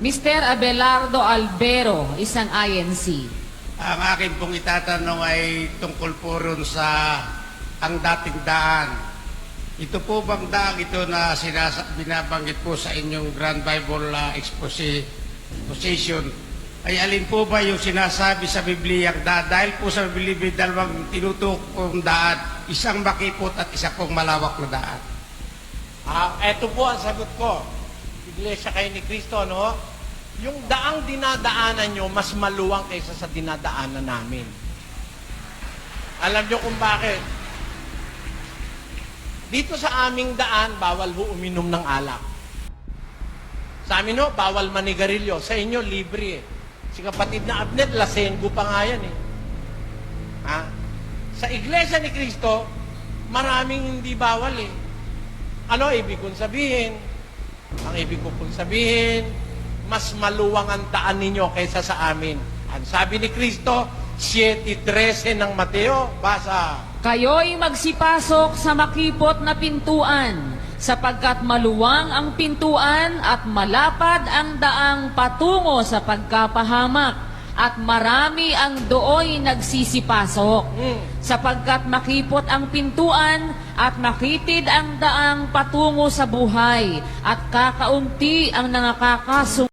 Mr. Abelardo Albero, isang INC. Ang akin pong itatanong ay tungkol po ron sa ang dating daan. Ito po bang daan ito na sinasa, binabanggit po sa inyong Grand Bible uh, Exposi- Exposition ay alin po ba yung sinasabi sa Biblia da, dahil po sa Biblia may dalawang tinutok pong daan, isang makipot at isa pong malawak na daan. Ah, eto po ang sagot ko. Iglesia kayo ni Kristo, no? Yung daang dinadaanan nyo, mas maluwang kaysa sa dinadaanan namin. Alam nyo kung bakit? Dito sa aming daan, bawal ho uminom ng alak. Sa amin ho, bawal manigarilyo. Sa inyo, libre eh. Si kapatid na Abnet, lasenggo pa nga yan eh. Ha? Sa Iglesia ni Kristo, maraming hindi bawal eh. Ano ibig kong sabihin? Ang ibig ko pong sabihin, mas maluwang ang daan ninyo kaysa sa amin. Ang sabi ni Kristo, 7.13 ng Mateo, basa. Kayo'y magsipasok sa makipot na pintuan, sapagkat maluwang ang pintuan at malapad ang daang patungo sa pagkapahamak, at marami ang dooy nagsisipasok. Hmm. Sapagkat makipot ang pintuan at makitid ang daang patungo sa buhay, at kakaunti ang nangakakasong